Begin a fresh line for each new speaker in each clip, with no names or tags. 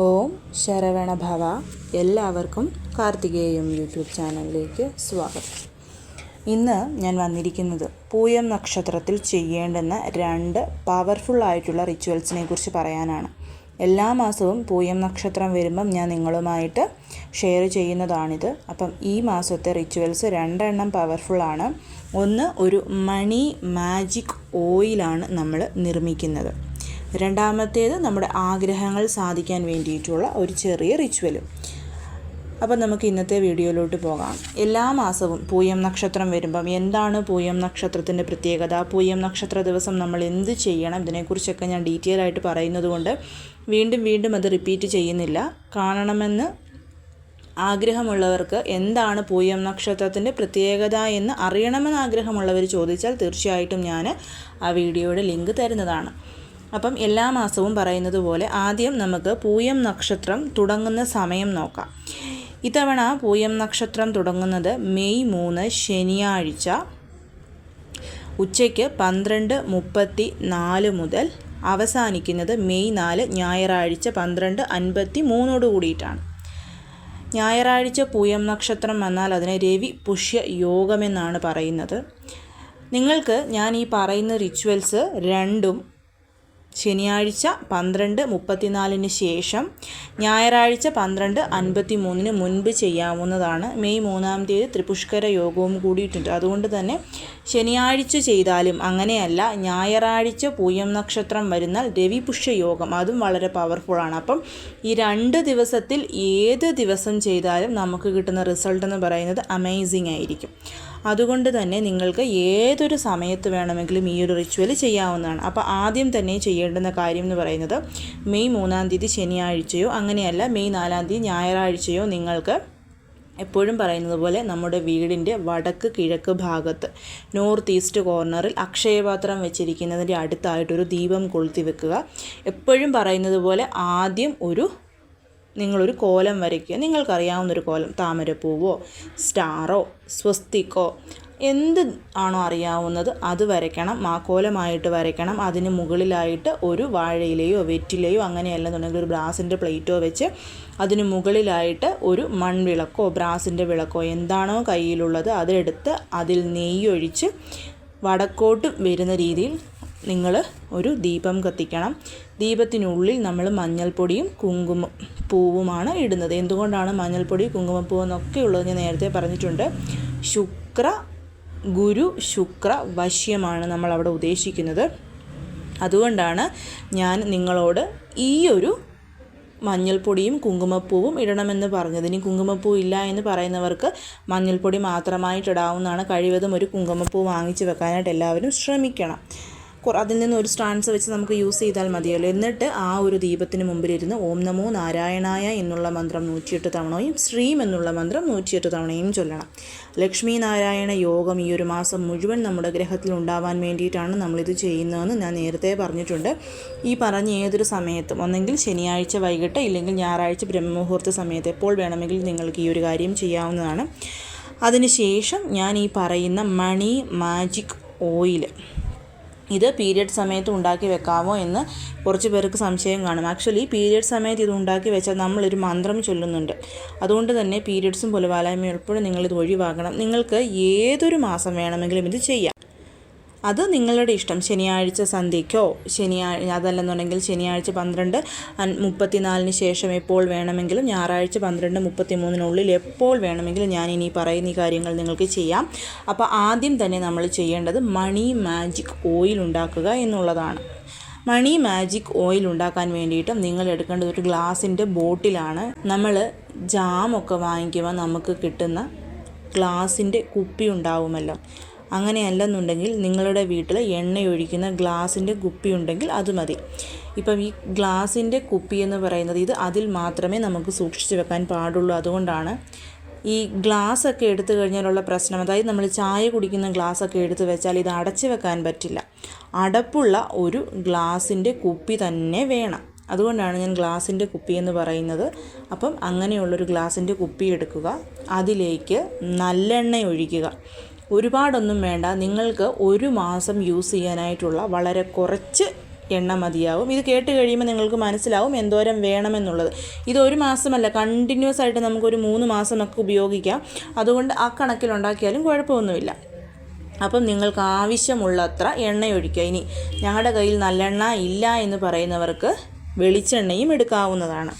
ഓം ശരവണ ഭവ എല്ലാവർക്കും കാർത്തികേയം യൂട്യൂബ് ചാനലിലേക്ക് സ്വാഗതം. ഇന്ന് ഞാൻ വന്നിരിക്കുന്നത് പൂയം നക്ഷത്രത്തിൽ ചെയ്യേണ്ടുന്ന രണ്ട് പവർഫുൾ ആയിട്ടുള്ള റിച്വൽസിനെ കുറിച്ച് പറയാനാണ്. എല്ലാ മാസവും പൂയം നക്ഷത്രം വരുമ്പം ഞാൻ നിങ്ങളുമായിട്ട് ഷെയർ ചെയ്യുന്നതാണിത്. അപ്പം ഈ മാസത്തെ റിച്വൽസ് രണ്ടെണ്ണം പവർഫുള്ളാണ് ഒന്ന് ഒരു മണി മാജിക് ഓയിലാണ് നമ്മൾ നിർമ്മിക്കുന്നത്. രണ്ടാമത്തേത് നമ്മുടെ ആഗ്രഹങ്ങൾ സാധിക്കാൻ വേണ്ടിയിട്ടുള്ള ഒരു ചെറിയ റിച്വലും അപ്പം നമുക്ക് ഇന്നത്തെ വീഡിയോയിലോട്ട് പോകാം. എല്ലാ മാസവും പൂയം നക്ഷത്രം വരുമ്പം എന്താണ് പൂയം നക്ഷത്രത്തിന്റെ പ്രത്യേകത? പൂയം നക്ഷത്ര ദിവസം നമ്മൾ എന്ത് ചെയ്യണം? ഇതിനെക്കുറിച്ചൊക്കെ ഞാൻ ഡീറ്റെയിൽ ആയിട്ട് പറയുന്നത് കൊണ്ട് വീണ്ടും വീണ്ടും അത് റിപ്പീറ്റ് ചെയ്യുന്നില്ല. കാണണമെന്ന് ആഗ്രഹമുള്ളവർക്ക് എന്താണ് പൂയം നക്ഷത്രത്തിന്റെ പ്രത്യേകത എന്ന് അറിയണമെന്ന് ആഗ്രഹമുള്ളവർ ചോദിച്ചാൽ തീർച്ചയായിട്ടും ഞാൻ ആ വീഡിയോയുടെ ലിങ്ക് തരുന്നതാണ്. അപ്പം എല്ലാ മാസവും പറയുന്നത് പോലെ ആദ്യം നമുക്ക് പൂയം നക്ഷത്രം തുടങ്ങുന്ന സമയം നോക്കാം. ഇത്തവണ പൂയം നക്ഷത്രം തുടങ്ങുന്നത് മെയ് മൂന്ന് ശനിയാഴ്ച. ഉച്ചയ്ക്ക് പന്ത്രണ്ട് മുപ്പത്തി നാല് മുതൽ അവസാനിക്കുന്നത് മെയ് നാല് ഞായറാഴ്ച പന്ത്രണ്ട് അൻപത്തി മൂന്നോട് കൂടിയിട്ടാണ്. ഞായറാഴ്ച പൂയം നക്ഷത്രം വന്നാൽ അതിനെ രവി പുഷ്യ യോഗമെന്നാണ് പറയുന്നത്. നിങ്ങൾക്ക് ഞാൻ ഈ പറയുന്ന റിച്വൽസ് രണ്ടും ശനിയാഴ്ച പന്ത്രണ്ട് മുപ്പത്തിനാലിന് ശേഷം ഞായറാഴ്ച പന്ത്രണ്ട് അൻപത്തി മൂന്നിന് മുൻപ് ചെയ്യാവുന്നതാണ്. മെയ് മൂന്നാം തീയതി ത്രിപുഷ്കര യോഗവും കൂടിയിട്ടുണ്ട്. അതുകൊണ്ട് തന്നെ ശനിയാഴ്ച ചെയ്താലും അങ്ങനെയല്ല ഞായറാഴ്ച പൂയം നക്ഷത്രം വരുന്നാൽ രവിപുഷ്യ യോഗം അതും വളരെ പവർഫുള്ളാണ് അപ്പം ഈ രണ്ട് ദിവസത്തിൽ ഏത് ദിവസം ചെയ്താലും നമുക്ക് കിട്ടുന്ന റിസൾട്ട് എന്ന് പറയുന്നത് അമേസിംഗ് ആയിരിക്കും. അതുകൊണ്ട് തന്നെ നിങ്ങൾക്ക് ഏതൊരു സമയത്ത് വേണമെങ്കിലും ഈ ഒരു റിച്വൽ ചെയ്യാവുന്നതാണ്. അപ്പോൾ ആദ്യം തന്നെ ചെയ്യേണ്ടുന്ന കാര്യം എന്ന് പറയുന്നത് മെയ് മൂന്നാം തീയതി ശനിയാഴ്ചയോ അങ്ങനെയല്ല മെയ് നാലാം തീയതി ഞായറാഴ്ചയോ നിങ്ങൾക്ക് എപ്പോഴും പറയുന്നത് പോലെ നമ്മുടെ വീടിന്റെ വടക്ക് കിഴക്ക് ഭാഗത്ത് നോർത്ത് ഈസ്റ്റ് കോർണറിൽ അക്ഷയപാത്രം വെച്ചിരിക്കുന്നതിന്റെ അടുത്തായിട്ടൊരു ദീപം കൊളുത്തി വെക്കുക. എപ്പോഴും പറയുന്നത് പോലെ ആദ്യം ഒരു നിങ്ങളൊരു കോലം വരയ്ക്കുക. നിങ്ങൾക്കറിയാവുന്നൊരു കോലം താമരപ്പൂവോ സ്റ്റാറോ സ്വസ്തിക്കോ എന്ത് ആണോ അറിയാവുന്നത് അത് വരയ്ക്കണം. ആ കോലമായിട്ട് വരയ്ക്കണം. അതിന് മുകളിലായിട്ട് ഒരു വാഴയിലയോ വെറ്റിലയോ അങ്ങനെയല്ലെന്നുണ്ടെങ്കിൽ ഒരു ബ്രാസിന്റെ പ്ലേറ്റോ വെച്ച് അതിന് മുകളിലായിട്ട് ഒരു മൺവിളക്കോ ബ്രാസിന്റെ വിളക്കോ എന്താണോ കയ്യിലുള്ളത് അതെടുത്ത് അതിൽ നെയ്യൊഴിച്ച് വടക്കോട്ട് വരുന്ന രീതിയിൽ നിങ്ങൾ ഒരു ദീപം കത്തിക്കണം. ദീപത്തിനുള്ളിൽ നമ്മൾ മഞ്ഞൾപ്പൊടിയും കുങ്കുമ പൂവുമാണ് ഇടുന്നത്. എന്തുകൊണ്ടാണ് മഞ്ഞൾപ്പൊടി കുങ്കുമപ്പൂവ് എന്നൊക്കെ ഉള്ളത് ഞാൻ നേരത്തെ പറഞ്ഞിട്ടുണ്ട്. ശുക്ര ഗുരു ശുക്ര വശ്യമാണ് നമ്മൾ അവിടെ ഉദ്ദേശിക്കുന്നത്. അതുകൊണ്ടാണ് ഞാൻ നിങ്ങളോട് ഈ ഒരു മഞ്ഞൾപ്പൊടിയും കുങ്കുമപ്പൂവും ഇടണമെന്ന് പറഞ്ഞത്. ഇനി കുങ്കുമപ്പൂ ഇല്ല എന്ന് പറയുന്നവർക്ക് മഞ്ഞൾപ്പൊടി മാത്രമായിട്ടിടാവുന്നതാണ് കഴിവതും ഒരു കുങ്കുമപ്പൂ വാങ്ങിച്ച് വെക്കാനായിട്ട് എല്ലാവരും ശ്രമിക്കണം. അതിൽ നിന്ന് ഒരു സ്റ്റാൻസ് വെച്ച് നമുക്ക് യൂസ് ചെയ്താൽ മതിയല്ലോ. എന്നിട്ട് ആ ഒരു ദീപത്തിന് മുമ്പിലിരുന്ന് ഓം നമോ നാരായണായ എന്നുള്ള മന്ത്രം നൂറ്റിയെട്ട് തവണയും ശ്രീം എന്നുള്ള മന്ത്രം നൂറ്റിയെട്ട് തവണയും ചൊല്ലണം. ലക്ഷ്മി നാരായണ യോഗം ഈ ഒരു മാസം മുഴുവൻ നമ്മുടെ ഗ്രഹത്തിൽ ഉണ്ടാവാൻ വേണ്ടിയിട്ടാണ് നമ്മളിത് ചെയ്യുന്നതെന്ന് ഞാൻ നേരത്തെ പറഞ്ഞിട്ടുണ്ട്. ഈ പറഞ്ഞ ഏതൊരു സമയത്തും ഒന്നെങ്കിൽ ശനിയാഴ്ച വൈകിട്ട് ഇല്ലെങ്കിൽ ഞായറാഴ്ച ബ്രഹ്മമുഹൂർത്ത സമയത്ത് എപ്പോൾ വേണമെങ്കിൽ നിങ്ങൾക്ക് ഈ ഒരു കാര്യം ചെയ്യാവുന്നതാണ്. അതിനുശേഷം ഞാൻ ഈ പറയുന്ന മണി മാജിക് ഓയിൽ ഇത് പീരിയഡ് സമയത്ത് ഉണ്ടാക്കി വെക്കാമോ എന്ന് കുറച്ച് പേർക്ക് സംശയം കാണും. ആക്ച്വലി പീരിയഡ് സമയത്ത് ഇത് ഉണ്ടാക്കി വെച്ചാൽ നമ്മളൊരു മന്ത്രം ചൊല്ലുന്നുണ്ട്. അതുകൊണ്ട് തന്നെ പീരിയഡ്സും പുലവാലായ്മയും എപ്പോഴും നിങ്ങളിത് ഒഴിവാക്കണം. നിങ്ങൾക്ക് ഏതൊരു മാസം വേണമെങ്കിലും ഇത് ചെയ്യാം. അത് നിങ്ങളുടെ ഇഷ്ടം. ശനിയാഴ്ച സന്ധ്യയ്ക്കോ? ശനിയാഴ്ച അതല്ലെന്നുണ്ടെങ്കിൽ ശനിയാഴ്ച പന്ത്രണ്ട് മുപ്പത്തിനാലിന് ശേഷം എപ്പോൾ വേണമെങ്കിലും ഞായറാഴ്ച പന്ത്രണ്ട് മുപ്പത്തി മൂന്നിനുള്ളിൽ എപ്പോൾ വേണമെങ്കിലും ഞാൻ ഇനി പറയുന്ന ഈ കാര്യങ്ങൾ നിങ്ങൾക്ക് ചെയ്യാം. അപ്പോൾ ആദ്യം തന്നെ നമ്മൾ ചെയ്യേണ്ടത് മണി മാജിക് ഓയിൽ ഉണ്ടാക്കുക എന്നുള്ളതാണ്. മണി മാജിക് ഓയിൽ ഉണ്ടാക്കാൻ വേണ്ടിയിട്ടും നിങ്ങൾ എടുക്കേണ്ടത് ഒരു ഗ്ലാസിന്റെ ബോട്ടിലാണ് നമ്മൾ ജാമൊക്കെ വാങ്ങിക്കുമ്പോൾ നമുക്ക് കിട്ടുന്ന ഗ്ലാസിന്റെ കുപ്പി ഉണ്ടാവുമല്ലോ. അങ്ങനെയല്ലെന്നുണ്ടെങ്കിൽ നിങ്ങളുടെ വീട്ടിൽ എണ്ണയൊഴിക്കുന്ന ഗ്ലാസിന്റെ കുപ്പി ഉണ്ടെങ്കിൽ അത് മതി. ഇപ്പം ഈ ഗ്ലാസിന്റെ കുപ്പി എന്ന് പറയുന്നത് ഇത് അതിൽ മാത്രമേ നമുക്ക് സൂക്ഷിച്ച് വെക്കാൻ പാടുള്ളൂ. അതുകൊണ്ടാണ് ഈ ഗ്ലാസ് ഒക്കെ എടുത്തു കഴിഞ്ഞാലുള്ള പ്രശ്നം. അതായത് നമ്മൾ ചായ കുടിക്കുന്ന ഗ്ലാസ് ഒക്കെ എടുത്തു വെച്ചാൽ ഇത് അടച്ചു വെക്കാൻ പറ്റില്ല. അടപ്പുള്ള ഒരു ഗ്ലാസിന്റെ കുപ്പി തന്നെ വേണം. അതുകൊണ്ടാണ് ഞാൻ ഗ്ലാസിന്റെ കുപ്പി എന്ന് പറയുന്നത്. അപ്പം അങ്ങനെയുള്ളൊരു ഗ്ലാസിന്റെ കുപ്പി എടുക്കുക. അതിലേക്ക് നല്ലെണ്ണ ഒഴിക്കുക. ഒരുപാടൊന്നും വേണ്ട. നിങ്ങൾക്ക് ഒരു മാസം യൂസ് ചെയ്യാനായിട്ടുള്ള വളരെ കുറച്ച് എണ്ണ മതിയാവും. ഇത് കേട്ട് കഴിയുമ്പോൾ നിങ്ങൾക്ക് മനസ്സിലാവും എന്തോരം വേണമെന്നുള്ളത്. ഇത് ഒരു മാസമല്ല കണ്ടിന്യൂസ് ആയിട്ട് നമുക്കൊരു മൂന്ന് മാസമൊക്കെ ഉപയോഗിക്കാം. അതുകൊണ്ട് ആ കണക്കിലുണ്ടാക്കിയാലും കുഴപ്പമൊന്നുമില്ല. അപ്പം നിങ്ങൾക്ക് ആവശ്യമുള്ളത്ര എണ്ണയൊഴിക്കുക. ഇനി ഞങ്ങളുടെ കയ്യിൽ നല്ലെണ്ണ ഇല്ല എന്ന് പറയുന്നവർക്ക് വെളിച്ചെണ്ണയും എടുക്കാവുന്നതാണ്.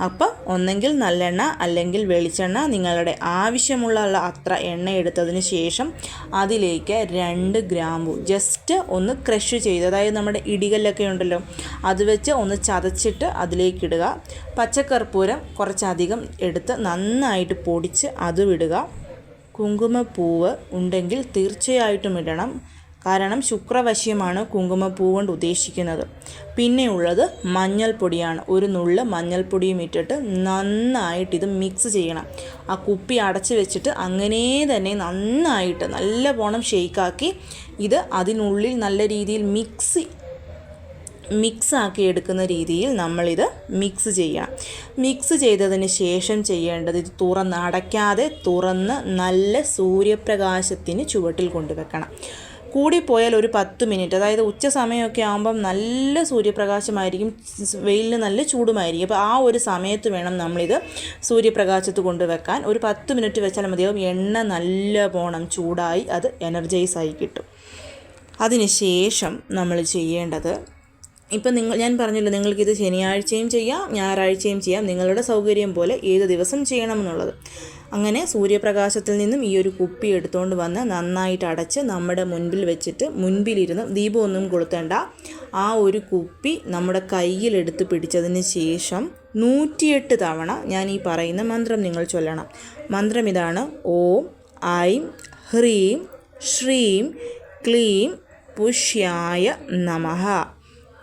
അപ്പം ഒന്നെങ്കിൽ നല്ലെണ്ണ അല്ലെങ്കിൽ വെളിച്ചെണ്ണ നിങ്ങളുടെ ആവശ്യമുള്ള അത്ര എണ്ണ എടുത്തതിന് ശേഷം അതിലേക്ക് രണ്ട് ഗ്രാമ്പു ജസ്റ്റ് ഒന്ന് ക്രഷ് ചെയ്ത്. അതായത് നമ്മുടെ ഇടികല്ലൊക്കെ ഉണ്ടല്ലോ അത് വെച്ച് ഒന്ന് ചതച്ചിട്ട് അതിലേക്കിടുക. പച്ചക്കർപ്പൂരം കുറച്ചധികം എടുത്ത് നന്നായിട്ട് പൊടിച്ച് അത് വിടുക. കുങ്കുമപ്പൂവ് ഉണ്ടെങ്കിൽ തീർച്ചയായിട്ടും ഇടണം. കാരണം ശുക്രവശ്യമാണ് കുങ്കുമപ്പൂ കൊണ്ട് ഉദ്ദേശിക്കുന്നത്. പിന്നെയുള്ളത് മഞ്ഞൾപ്പൊടിയാണ്. ഒരു നുള്ള് മഞ്ഞൾപ്പൊടിയും ഇട്ടിട്ട് നന്നായിട്ട് ഇത് മിക്സ് ചെയ്യണം. ആ കുപ്പി അടച്ച് വെച്ചിട്ട് അങ്ങനെ തന്നെ നന്നായിട്ട് നല്ല പോണം ഷെയ്ക്കാക്കി ഇത് അതിനുള്ളിൽ നല്ല രീതിയിൽ മിക്സ് മിക്സ് ആക്കി എടുക്കുന്ന രീതിയിൽ നമ്മളിത് മിക്സ് ചെയ്യണം. മിക്സ് ചെയ്തതിന് ശേഷം ചെയ്യേണ്ടത് ഇത് തുറന്ന് അടയ്ക്കാതെ തുറന്ന് നല്ല സൂര്യപ്രകാശത്തിന് ചുവട്ടിൽ കൊണ്ടുവെക്കണം. കൂടിപ്പോയാൽ ഒരു പത്ത് മിനിറ്റ്. അതായത് ഉച്ച സമയമൊക്കെ ആകുമ്പം നല്ല സൂര്യപ്രകാശമായിരിക്കും വെയിലിന് നല്ല ചൂടുമായിരിക്കും. അപ്പോൾ ആ ഒരു സമയത്ത് വേണം നമ്മളിത് സൂര്യപ്രകാശത്ത് കൊണ്ടുവെക്കാൻ. ഒരു പത്ത് മിനിറ്റ് വെച്ചാൽ മതിയാവും. എണ്ണ നല്ല പോണം ചൂടായി അത് എനർജൈസ് ആയി കിട്ടും. അതിന് ശേഷം നമ്മൾ ചെയ്യേണ്ടത് ഇപ്പം നിങ്ങൾ ഞാൻ പറഞ്ഞല്ലോ നിങ്ങൾക്കിത് ശനിയാഴ്ചയും ചെയ്യാം ഞായറാഴ്ചയും ചെയ്യാം. നിങ്ങളുടെ സൗകര്യം പോലെ ഏത് ദിവസം ചെയ്യണമെന്നുള്ളത് അങ്ങനെ സൂര്യപ്രകാശത്തിൽ നിന്നും ഈ ഒരു കുപ്പി എടുത്തുകൊണ്ട് വന്ന് നന്നായിട്ട് അടച്ച് നമ്മുടെ മുൻപിൽ വെച്ചിട്ട് മുൻപിലിരുന്ന് ദീപമൊന്നും കൊളുത്തേണ്ട. ആ ഒരു കുപ്പി നമ്മുടെ കയ്യിലെടുത്ത് പിടിച്ചതിന് ശേഷം നൂറ്റിയെട്ട് തവണ ഞാൻ ഈ പറയുന്ന മന്ത്രം നിങ്ങൾ ചൊല്ലണം. മന്ത്രം ഇതാണ് ഓം ഐം ഹ്രീം ശ്രീം ക്ലീം പുഷ്യായ നമഃ.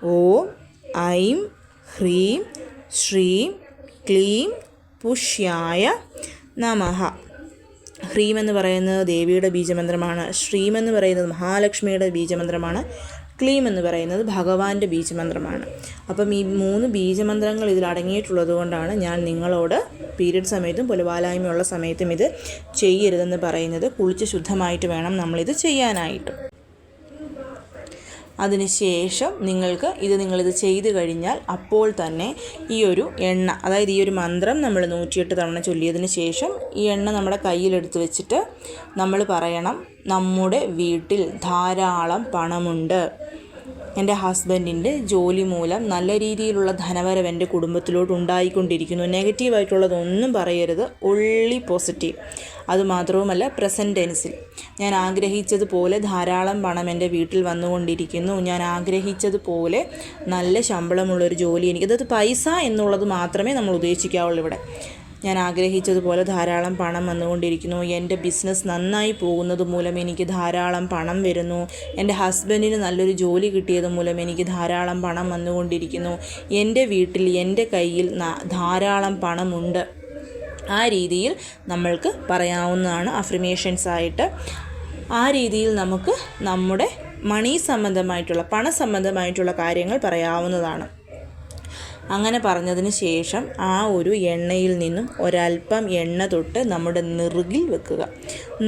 ഓം ഐം ഹ്രീം ശ്രീം ക്ലീം പുഷ്യായ നമഃ. ഹ്രീം എന്ന് പറയുന്നത് ദേവിയുടെ ബീജമന്ത്രമാണ്. ശ്രീം എന്ന് പറയുന്നത് മഹാലക്ഷ്മിയുടെ ബീജമന്ത്രമാണ്. ക്ലീം എന്ന് പറയുന്നത് ഭഗവാന്റെ ബീജമന്ത്രമാണ്. അപ്പം ഈ മൂന്ന് ബീജമന്ത്രങ്ങൾ ഇതിൽ അടങ്ങിയിട്ടുള്ളത് കൊണ്ടാണ് ഞാൻ നിങ്ങളോട് പീരിയഡ് സമയത്തും പുലവാലായ്മയുള്ള സമയത്തും ഇത് ചെയ്യരുതെന്ന് പറയുന്നത്. കുളിച്ച് ശുദ്ധമായിട്ട് വേണം നമ്മളിത് ചെയ്യാനായിട്ട്. അതിനുശേഷം നിങ്ങൾക്ക് ഇത് നിങ്ങളിത് ചെയ്തു കഴിഞ്ഞാൽ അപ്പോൾ തന്നെ ഈ ഒരു എണ്ണ അതായത് ഈ ഒരു മന്ത്രം നമ്മൾ നൂറ്റിയെട്ട് തവണ ചൊല്ലിയതിന് ശേഷം ഈ എണ്ണ നമ്മുടെ കയ്യിലെടുത്ത് വെച്ചിട്ട് നമ്മൾ പറയണം നമ്മുടെ വീട്ടിൽ ധാരാളം പണമുണ്ട്. എന്റെ ഹസ്ബൻഡിന്റെ ജോലി മൂലം നല്ല രീതിയിലുള്ള ധനവരവ് എന്റെ കുടുംബത്തിലോട്ട് ഉണ്ടായിക്കൊണ്ടിരിക്കുന്നു. നെഗറ്റീവായിട്ടുള്ളതൊന്നും പറയരുത്. Only positive. അതുമാത്രവുമല്ല പ്രസന്റ് ടെൻസിൽ. ഞാൻ ആഗ്രഹിച്ചതുപോലെ ധാരാളം പണം എന്റെ വീട്ടിൽ വന്നുകൊണ്ടിരിക്കുന്നു. ഞാൻ ആഗ്രഹിച്ചതുപോലെ നല്ല ശമ്പളമുള്ളൊരു ജോലി എനിക്ക്. അതായത് പൈസ എന്നുള്ളത് മാത്രമേ നമ്മൾ ഉദ്ദേശിക്കാവുള്ളൂ ഇവിടെ. ഞാൻ ആഗ്രഹിച്ചതുപോലെ ധാരാളം പണം വന്നുകൊണ്ടിരിക്കുന്നു. എന്റെ ബിസിനസ് നന്നായി പോകുന്നത് മൂലം എനിക്ക് ധാരാളം പണം വരുന്നു. എന്റെ ഹസ്ബൻഡിന് നല്ലൊരു ജോലി കിട്ടിയത് മൂലം എനിക്ക് ധാരാളം പണം വന്നുകൊണ്ടിരിക്കുന്നു. എന്റെ വീട്ടിൽ എന്റെ കയ്യിൽ ധാരാളം പണമുണ്ട്. ആ രീതിയിൽ നമ്മൾക്ക് പറയാവുന്നതാണ് അഫ്രിമേഷൻസ് ആയിട്ട്. ആ രീതിയിൽ നമുക്ക് നമ്മുടെ മണി സംബന്ധമായിട്ടുള്ള പണ സംബന്ധമായിട്ടുള്ള കാര്യങ്ങൾ പറയാവുന്നതാണ്. അങ്ങനെ പറഞ്ഞതിന് ശേഷം ആ ഒരു എണ്ണയിൽ നിന്നും ഒരല്പം എണ്ണ തൊട്ട് നമ്മുടെ നെറുകിൽ വെക്കുക.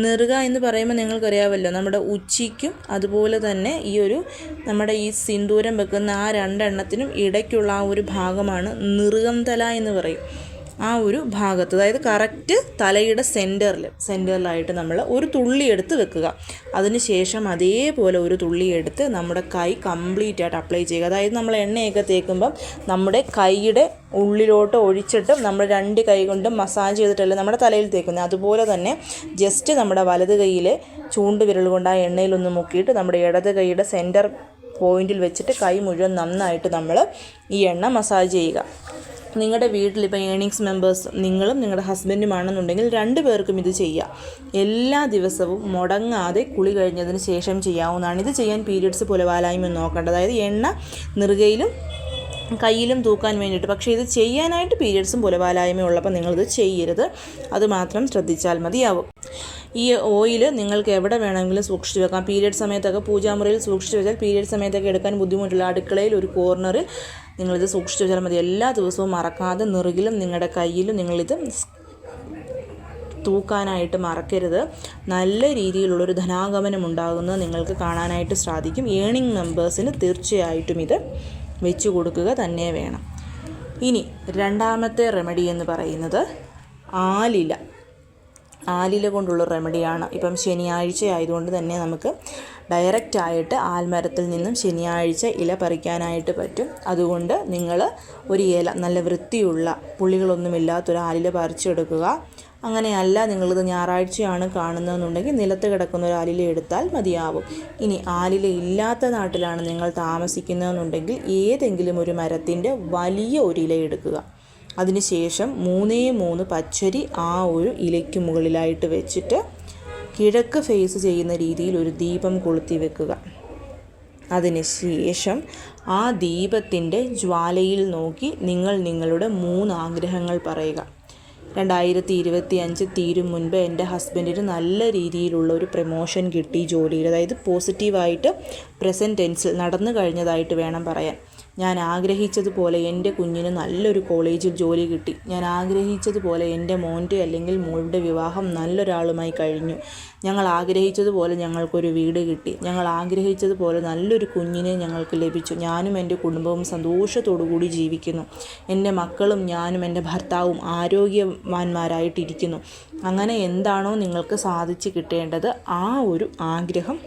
നെറുക എന്ന് പറയുമ്പോൾ നിങ്ങൾക്കറിയാമല്ലോ നമ്മുടെ ഉച്ചിക്കും അതുപോലെ തന്നെ ഈ ഒരു നമ്മുടെ ഈ സിന്ദൂരം വെക്കുന്ന ആ രണ്ടെണ്ണത്തിനും ഇടയ്ക്കുള്ള ആ ഒരു ഭാഗമാണ് നിറുകം തല എന്ന് പറയും. ആ ഒരു ഭാഗത്ത് അതായത് കറക്റ്റ് തലയുടെ സെന്ററിൽ സെന്ററിലായിട്ട് നമ്മൾ ഒരു തുള്ളി എടുത്ത് വെക്കുക. അതിനുശേഷം അതേപോലെ ഒരു തുള്ളി എടുത്ത് നമ്മുടെ കൈ കംപ്ലീറ്റ് ആയിട്ട് അപ്ലൈ ചെയ്യുക. അതായത് നമ്മൾ എണ്ണയൊക്കെ തേക്കുമ്പം നമ്മുടെ കൈയുടെ ഉള്ളിലോട്ട് ഒഴിച്ചിട്ട് നമ്മൾ രണ്ട് കൈ കൊണ്ട് മസാജ് ചെയ്തിട്ടല്ലേ നമ്മുടെ തലയിൽ തേക്കുന്നത് അതുപോലെ തന്നെ ജസ്റ്റ് നമ്മുടെ വലത് കൈയിലെ ചൂണ്ടുവിരൽ കൊണ്ട് ആ എണ്ണയിലൊന്ന് മുക്കിയിട്ട് നമ്മുടെ ഇടത് കൈയുടെ സെന്റർ പോയിന്റിൽ വെച്ചിട്ട് കൈ മുഴുവൻ നന്നായിട്ട് നമ്മൾ ഈ എണ്ണ മസാജ് ചെയ്യുക. നിങ്ങളുടെ വീട്ടിൽ ഇപ്പോൾ ഏണിങ്സ് മെമ്പേഴ്സ് നിങ്ങളും നിങ്ങളുടെ ഹസ്ബൻഡുമാണെന്നുണ്ടെങ്കിൽ രണ്ട് പേർക്കും ഇത് ചെയ്യാം. എല്ലാ ദിവസവും മുടങ്ങാതെ കുളി കഴിഞ്ഞതിന് ശേഷം ചെയ്യാവുന്നതാണ്. ഇത് ചെയ്യാൻ പീരിയഡ്സ് പുലവാലായ്മ നോക്കേണ്ടത് അതായത് എണ്ണ നെറുകയിലും കയ്യിലും തൂക്കാൻ വേണ്ടിയിട്ട്. പക്ഷേ ഇത് ചെയ്യാനായിട്ട് പീരിയഡ്സും പുലവാലായ്മയും ഉള്ളപ്പോൾ നിങ്ങളിത് ചെയ്യരുത്. അത് മാത്രം ശ്രദ്ധിച്ചാൽ മതിയാവും. ഈ ഓയിൽ നിങ്ങൾക്ക് എവിടെ വേണമെങ്കിലും സൂക്ഷിച്ചു വെക്കാം. പീരിയഡ് സമയത്തൊക്കെ പൂജാമുറിയിൽ സൂക്ഷിച്ചു വെച്ചാൽ പീരിയഡ് സമയത്തൊക്കെ എടുക്കാൻ ബുദ്ധിമുട്ടില്ല. അടുക്കളയിൽ ഒരു കോർണറിൽ നിങ്ങളിത് സൂക്ഷിച്ചു വെച്ചാൽ മതി. എല്ലാ ദിവസവും മറക്കാതെ നിറുകിലും നിങ്ങളുടെ കയ്യിലും നിങ്ങളിത് തൂക്കാനായിട്ട് മറക്കരുത്. നല്ല രീതിയിലുള്ളൊരു ധനാഗമനം ഉണ്ടാകുന്നത് നിങ്ങൾക്ക് കാണാനായിട്ട് സാധിക്കും. ഏണിംഗ് മെമ്പേഴ്സിന് തീർച്ചയായിട്ടും ഇത് വെച്ച് കൊടുക്കുക തന്നെ വേണം. ഇനി രണ്ടാമത്തെ റെമഡി എന്ന് പറയുന്നത് ആലില. ആലില കൊണ്ടുള്ള റെമഡിയാണ്. ഇപ്പം ശനിയാഴ്ച ആയതുകൊണ്ട് തന്നെ നമുക്ക് ഡയറക്റ്റ് ആയിട്ട് ആൽമരത്തിൽ നിന്നും ശനിയാഴ്ച ഇല പറിക്കാനായിട്ട് പറ്റും. അതുകൊണ്ട് നിങ്ങൾ ഒരു ഇല നല്ല വൃത്തിയുള്ള പുള്ളികളൊന്നുമില്ലാത്തൊരു ആലില പറിച്ചെടുക്കുക. അങ്ങനെയല്ല നിങ്ങളിത് ഞായറാഴ്ചയാണ് കാണുന്നതെന്നുണ്ടെങ്കിൽ നിലത്ത് കിടക്കുന്ന ഒരു ആലില എടുത്താൽ മതിയാവും. ഇനി ആലില ഇല്ലാത്ത നാട്ടിലാണ് നിങ്ങൾ താമസിക്കുന്നതെന്നുണ്ടെങ്കിൽ ഏതെങ്കിലും ഒരു മരത്തിന്റെ വലിയ ഒരു ഇല എടുക്കുക. അതിനുശേഷം മൂന്നേ മൂന്ന് പച്ചരി ആ ഒരു ഇലയ്ക്ക് മുകളിലായിട്ട് വെച്ചിട്ട് കിഴക്ക് ഫേസ് ചെയ്യുന്ന രീതിയിൽ ഒരു ദീപം കൊളുത്തി വെക്കുക. അതിനുശേഷം ആ ദീപത്തിന്റെ ജ്വാലയിൽ നോക്കി നിങ്ങൾ നിങ്ങളുടെ മൂന്ന് ആഗ്രഹങ്ങൾ പറയുക. രണ്ടായിരത്തി ഇരുപത്തി അഞ്ച് തീരും മുൻപ് എന്റെ ഹസ്ബൻഡിന് നല്ല രീതിയിലുള്ള ഒരു പ്രമോഷൻ കിട്ടി ജോലിയിൽ. അതായത് പോസിറ്റീവായിട്ട് പ്രസന്റ് ടെൻസിൽ നടന്നു കഴിഞ്ഞതായിട്ട് വേണം പറയാൻ. ഞാൻ ആഗ്രഹിച്ചതുപോലെ എന്റെ കുഞ്ഞിന് നല്ലൊരു കോളേജിൽ ജോലി കിട്ടി. ഞാൻ ആഗ്രഹിച്ചതുപോലെ എന്റെ മോന്റെ അല്ലെങ്കിൽ മോളുടെ വിവാഹം നല്ലൊരാളുമായി കഴിഞ്ഞു. ഞങ്ങൾ ആഗ്രഹിച്ചതുപോലെ ഞങ്ങൾക്കൊരു വീട് കിട്ടി. ഞങ്ങൾ ആഗ്രഹിച്ചതുപോലെ നല്ലൊരു കുഞ്ഞിനെ ഞങ്ങൾക്ക് ലഭിച്ചു. ഞാനും എന്റെ കുടുംബവും സന്തോഷത്തോടു കൂടി ജീവിക്കുന്നു. എന്റെ മക്കളും ഞാനും എന്റെ ഭർത്താവും ആരോഗ്യവാന്മാരായിട്ടിരിക്കുന്നു. അങ്ങനെ എന്താണോ നിങ്ങൾക്ക് സാധിച്ചു കിട്ടേണ്ടത് ആ ഒരു ആഗ്രഹം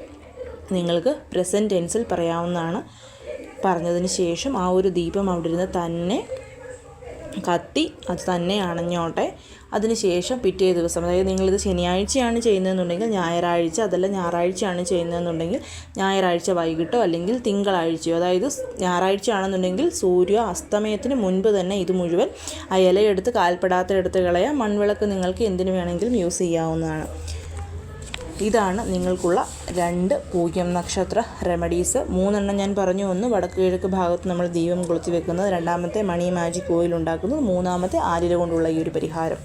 നിങ്ങൾക്ക് പ്രസന്റ് ടെൻസിൽ പറയാവുന്നതാണ്. പറഞ്ഞതിന് ശേഷം ആ ഒരു ദീപം അവിടെ ഇരുന്ന് തന്നെ കത്തി അത് തന്നെ അണഞ്ഞോട്ടെ. അതിനുശേഷം പിറ്റേ ദിവസം അതായത് നിങ്ങളിത് ശനിയാഴ്ചയാണ് ചെയ്യുന്നതെന്നുണ്ടെങ്കിൽ ഞായറാഴ്ച അതല്ല ഞായറാഴ്ചയാണ് ചെയ്യുന്നതെന്നുണ്ടെങ്കിൽ ഞായറാഴ്ച വൈകിട്ടോ അല്ലെങ്കിൽ തിങ്കളാഴ്ചയോ അതായത് ഞായറാഴ്ചയാണെന്നുണ്ടെങ്കിൽ സൂര്യ അസ്തമയത്തിന് മുൻപ് തന്നെ ഇത് മുഴുവൻ ആ ഇലയെടുത്ത് കാൽപ്പെടാത്ത എടുത്ത് കളയാം. മൺവിളക്ക് നിങ്ങൾക്ക് എന്തിനു വേണമെങ്കിലും യൂസ് ചെയ്യാവുന്നതാണ്. ഇതാണ് നിങ്ങൾക്കുള്ള രണ്ട് പൂജ്യം നക്ഷത്ര റെമഡീസ് മൂന്നെണ്ണം ഞാൻ പറഞ്ഞു ഒന്ന് വടക്ക് കിഴക്ക് ഭാഗത്ത് നമ്മൾ ദീപം കൊളുത്തി വെക്കുന്നത്. രണ്ടാമത്തെ മണി മാജിക് ഓയിൽ ഉണ്ടാക്കുന്നത്. മൂന്നാമത്തെ ആലില കൊണ്ടുള്ള ഈ ഒരു പരിഹാരം.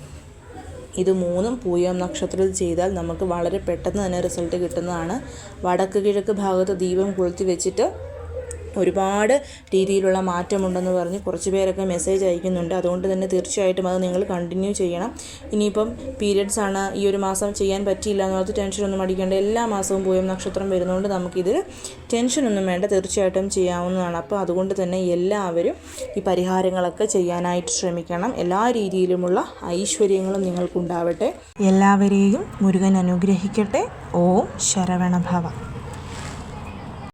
ഇത് മൂന്നും പൂയം നക്ഷത്രത്തിൽ ചെയ്താൽ നമുക്ക് വളരെ പെട്ടെന്ന് തന്നെ റിസൾട്ട് കിട്ടുന്നതാണ്. വടക്ക് കിഴക്ക് ഭാഗത്ത് ദീപം കൊളുത്തി വെച്ചിട്ട് ഒരുപാട് രീതിയിലുള്ള മാറ്റമുണ്ടെന്ന് പറഞ്ഞ് കുറച്ച് പേരൊക്കെ മെസ്സേജ് അയക്കുന്നുണ്ട്. അതുകൊണ്ട് തന്നെ തീർച്ചയായിട്ടും അത് നിങ്ങൾ കണ്ടിന്യൂ ചെയ്യണം. ഇനിയിപ്പം പീരിയഡ്സ് ആണ് ഈ ഒരു മാസം ചെയ്യാൻ പറ്റിയില്ല എന്ന് പറഞ്ഞാൽ ടെൻഷനൊന്നും അടിക്കേണ്ട. എല്ലാ മാസവും പോയും നക്ഷത്രം വരുന്നതുകൊണ്ട് നമുക്കിതിൽ ടെൻഷനൊന്നും വേണ്ട. തീർച്ചയായിട്ടും ചെയ്യാവുന്നതാണ്. അപ്പോൾ അതുകൊണ്ട് തന്നെ എല്ലാവരും ഈ പരിഹാരങ്ങളൊക്കെ ചെയ്യാനായിട്ട് ശ്രമിക്കണം. എല്ലാ രീതിയിലുമുള്ള ഐശ്വര്യങ്ങളും നിങ്ങൾക്കുണ്ടാവട്ടെ. എല്ലാവരെയും മുരുകൻ അനുഗ്രഹിക്കട്ടെ. ഓം ശരവണഭവ.